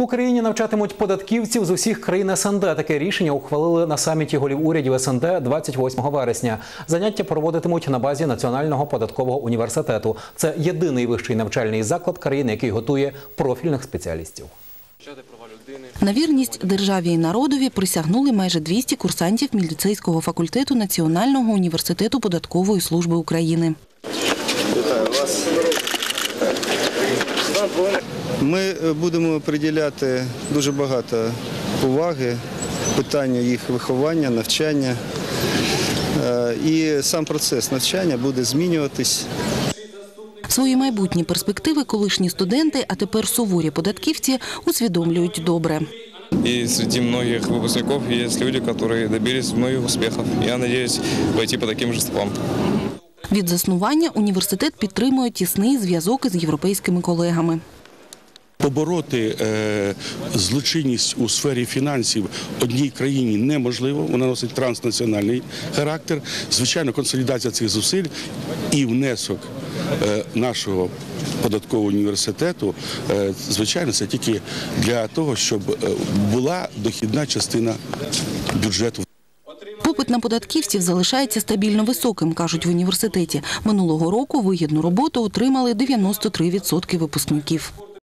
В Україні навчатимуть податківців з усіх країн СНД. Таке рішення ухвалили на саміті голів урядів СНД 28 вересня. Заняття проводитимуть на базі Національного податкового університету. Це єдиний вищий навчальний заклад країни, який готує профільних спеціалістів. На вірність державі і народові присягнули майже 200 курсантів міліцейського факультету Національного університету податкової служби України. Ми е, будемо приділяти дуже багато уваги питанню їх виховання, навчання. Е, І сам процес навчання буде змінюватись. Свої майбутні перспективи колишні студенти, а тепер суворі податківці усвідомлюють добре. И среди многих выпускников есть люди, которые добились многих успехов. Я надеюсь пойти по таким же стопам. Від заснування університет підтримує тісний зв'язок із європейськими колегами. Побороти е, злочинність у сфері фінансів одній країні неможливо. Вона носить транснаціональний характер. Звичайно, консолідація цих зусиль і внесок е, нашого податкового університету, е, звичайно, це тільки для того, щоб була дохідна частина бюджету. На податківців залишається стабільно високим, кажуть в університеті. Минулого року вигідну роботу отримали 93% випускників.